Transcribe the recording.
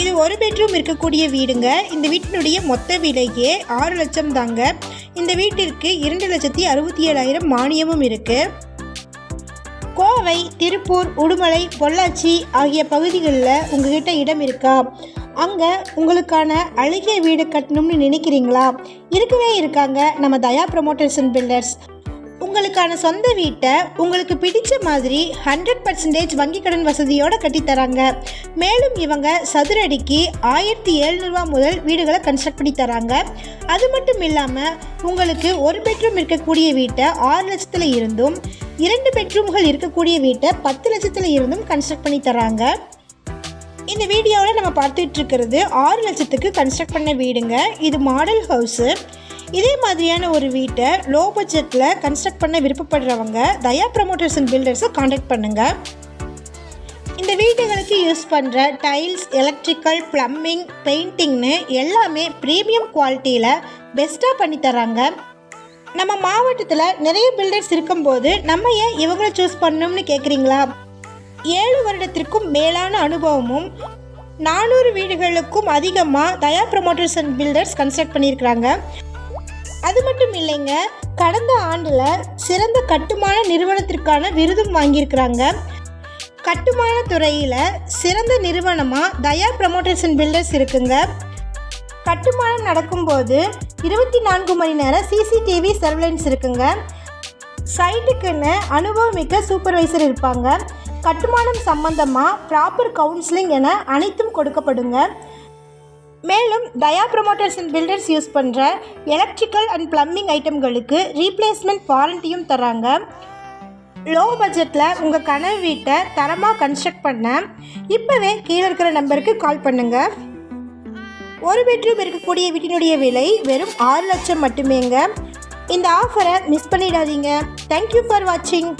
இது ஒரு பெட்ரூம் இருக்கக்கூடிய வீடுங்க. இந்த வீட்டினுடைய மொத்த விலையே ஆறு லட்சம் தாங்க. இந்த வீட்டிற்கு இரண்டு லட்சத்தி அறுபத்தி ஏழாயிரம் மானியமும் இருக்குது கோவை திருப்பூர் உடுமலை பொள்ளாச்சி ஆகிய பகுதிகளில் உங்ககிட்ட இடம் இருக்கா? அங்கே உங்களுக்கான அழகிய வீடு கட்டணும்னு நினைக்கிறீங்களா? இருக்கவே இருக்காங்க நம்ம தயா ப்ரொமோட்டர்ஸ் அண்ட் பில்டர்ஸ். உங்களுக்கான சொந்த வீட்டை உங்களுக்கு பிடிச்ச மாதிரி ஹண்ட்ரட் பர்சன்டேஜ் வங்கி கடன் வசதியோடு கட்டித்தராங்க மேலும் இவங்க சதுரடிக்கு ஆயிரத்தி எழுநூறுவா முதல் வீடுகளை கன்ஸ்ட்ரக்ட் பண்ணி தராங்க. அது மட்டும் இல்லாமல் உங்களுக்கு ஒரு பெட்ரூம் இருக்கக்கூடிய வீட்டை ஆறு லட்சத்தில் இருந்தும் இரண்டு பெட்ரூம்கள் இருக்கக்கூடிய வீட்டை பத்து லட்சத்தில் இருந்தும் கன்ஸ்ட்ரக்ட் பண்ணி தராங்க. இந்த வீடியோவில் நம்ம பார்த்துட்டு இருக்கிறது ஆறு லட்சத்துக்கு கன்ஸ்ட்ரக்ட் பண்ண வீடுங்க. இது மாடல் ஹவுஸு இதே மாதிரியான ஒரு வீட்டை லோ பட்ஜெட்டில் கன்ஸ்ட்ரக்ட் பண்ண விருப்பப்படுறவங்க தயா ப்ரமோட்டர்ஸ் அண்ட் பில்டர்ஸை காண்டாக்ட் பண்ணுங்கள் இந்த வீடுகளுக்கு யூஸ் பண்ணுற டைல்ஸ் எலக்ட்ரிக்கல் ப்ளம்பிங் பெயிண்டிங்னு எல்லாமே ப்ரீமியம் குவாலிட்டியில் பெஸ்ட்டாக பண்ணி தராங்க. நம்ம மாவட்டத்தில் நிறைய பில்டர்ஸ் இருக்கும்போது நம்ம ஏன் இவங்களை சூஸ் பண்ணணும்னு கேட்குறீங்களா ஏழு வருடத்திற்கும் மேலான அனுபவமும் நானூறு வீடுகளுக்கும் அதிகமாக Daya promoters and builders construct பண்ணியிருக்கிறாங்க. அது மட்டும் இல்லைங்க. கடந்த ஆண்டில் சிறந்த கட்டுமான நிறுவனத்திற்கான விருதும் வாங்கியிருக்கிறாங்க. கட்டுமான துறையில் சிறந்த நிறுவனமாக தயா ப்ரமோட்டர்ஸ் அண்ட் பில்டர்ஸ் இருக்குங்க. கட்டுமானம் நடக்கும்போது இருபத்தி நான்கு மணி நேரம் சிசிடிவி சர்வலன்ஸ் இருக்குங்க. சைட்டுக்குன்னு அனுபவமிக்க சூப்பர்வைசர் இருப்பாங்க. கட்டுமானம் சம்பந்தமாக ப்ராப்பர் கவுன்சிலிங் என அனைத்தும் கொடுக்கப்படுங்க. மேலும் Daya promoters and builders use பண்ணுற எலக்ட்ரிக்கல் அண்ட் ப்ளம்பிங் ஐட்டம்களுக்கு ரீப்ளேஸ்மெண்ட் வாரண்டியும் தராங்க லோ பட்ஜெட்டில் உங்கள் கனவு வீட்டை தரமாக கன்ஸ்ட்ரக்ட் பண்ண இப்போவே கீழே இருக்கிற நம்பருக்கு கால் பண்ணுங்கள் ஒரு பெட்ரூம் இருக்கக்கூடிய வீட்டினுடைய விலை வெறும் ஆறு லட்சம் மட்டுமேங்க. இந்த ஆஃபரை மிஸ் பண்ணிடாதீங்க. தேங்க்யூ ஃபார் வாட்சிங்